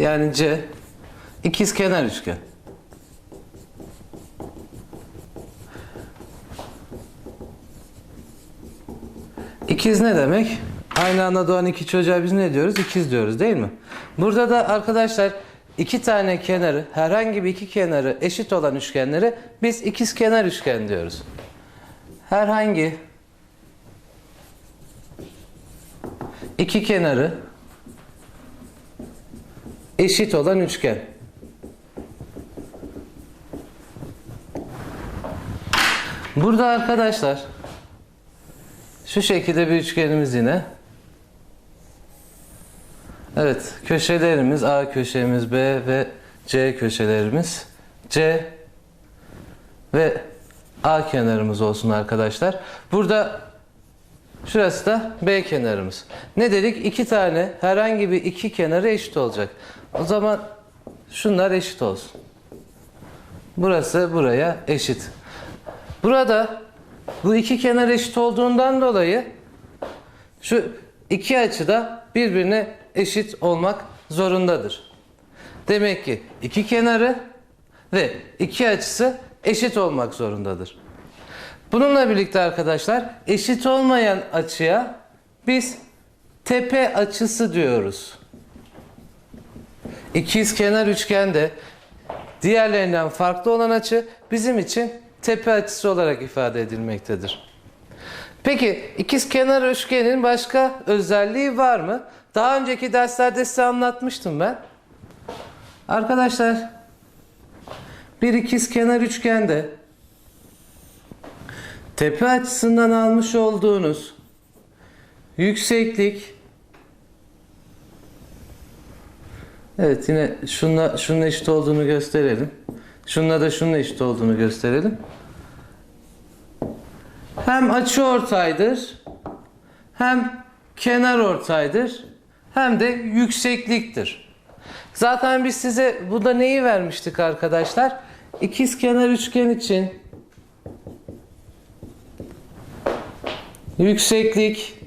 yani C ikiz kenar üçgen. İkiz ne demek? Aynı anda doğan iki çocuğa biz ne diyoruz? İkiz diyoruz değil mi? Burada da arkadaşlar iki tane kenarı, herhangi bir iki kenarı eşit olan üçgenlere biz ikiz kenar üçgen diyoruz. Herhangi iki kenarı eşit olan üçgen. Burada arkadaşlar şu şekilde bir üçgenimiz yine. Evet, köşelerimiz A köşemiz B ve C köşelerimiz C ve A kenarımız olsun arkadaşlar. Burada şurası da B kenarımız. Ne dedik? İki tane herhangi bir iki kenarı eşit olacak. O zaman şunlar eşit olsun. Burası buraya eşit. Burada bu iki kenar eşit olduğundan dolayı şu iki açı da birbirine eşit olmak zorundadır. Demek ki iki kenarı ve iki açısı eşit olmak zorundadır. Bununla birlikte arkadaşlar eşit olmayan açıya biz tepe açısı diyoruz. İkiz kenar üçgende diğerlerinden farklı olan açı bizim için tepe açısı olarak ifade edilmektedir. Peki ikiz kenar üçgenin başka özelliği var mı? Daha önceki derslerde size anlatmıştım ben. Arkadaşlar bir ikiz kenar üçgende tepe açısından almış olduğunuz yükseklik Evet yine şunla şunun eşit olduğunu gösterelim. Şunla da şunun eşit olduğunu gösterelim. Hem açı ortaydır, hem kenar ortaydır, hem de yüksekliktir. Zaten biz size burada neyi vermiştik arkadaşlar? İkiz kenar üçgen için yükseklik,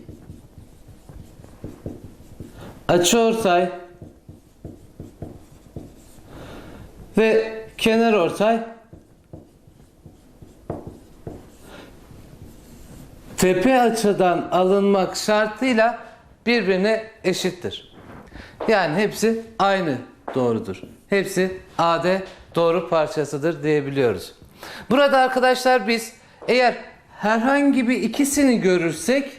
açı ortay ve kenar ortay tepe açıdan alınmak şartıyla birbirine eşittir. Yani hepsi aynı doğrudur. Hepsi AD doğru parçasıdır diyebiliyoruz. Burada arkadaşlar biz eğer herhangi bir ikisini görürsek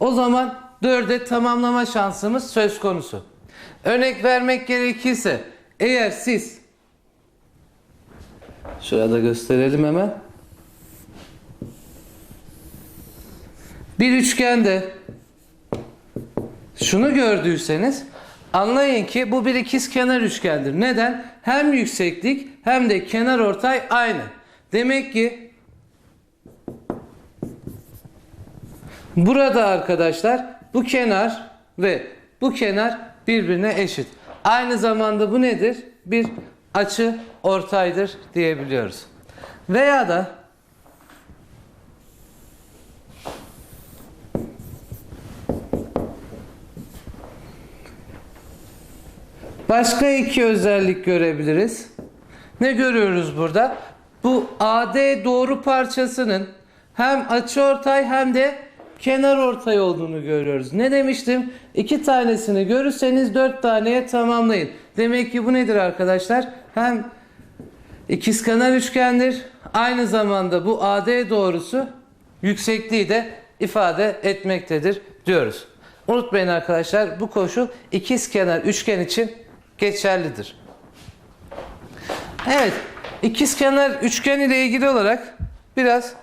o zaman dörde tamamlama şansımız söz konusu. Örnek vermek gerekirse eğer siz şurada gösterelim hemen. Bir üçgende şunu gördüyseniz anlayın ki bu bir ikiz kenar üçgendir. Neden? Hem yükseklik hem de kenar ortay aynı. Demek ki burada arkadaşlar bu kenar ve bu kenar birbirine eşit. Aynı zamanda bu nedir? Bir açı ortaydır diyebiliyoruz. Veya da Başka iki özellik görebiliriz. Ne görüyoruz burada? Bu AD doğru parçasının hem açıortay hem de kenar ortay olduğunu görüyoruz. Ne demiştim? İki tanesini görürseniz dört taneye tamamlayın. Demek ki bu nedir arkadaşlar? Hem ikizkenar üçgendir. Aynı zamanda bu AD doğrusu yüksekliği de ifade etmektedir diyoruz. Unutmayın arkadaşlar bu koşul ikizkenar üçgen için geçerlidir. Evet, ikizkenar üçgen ile ilgili olarak biraz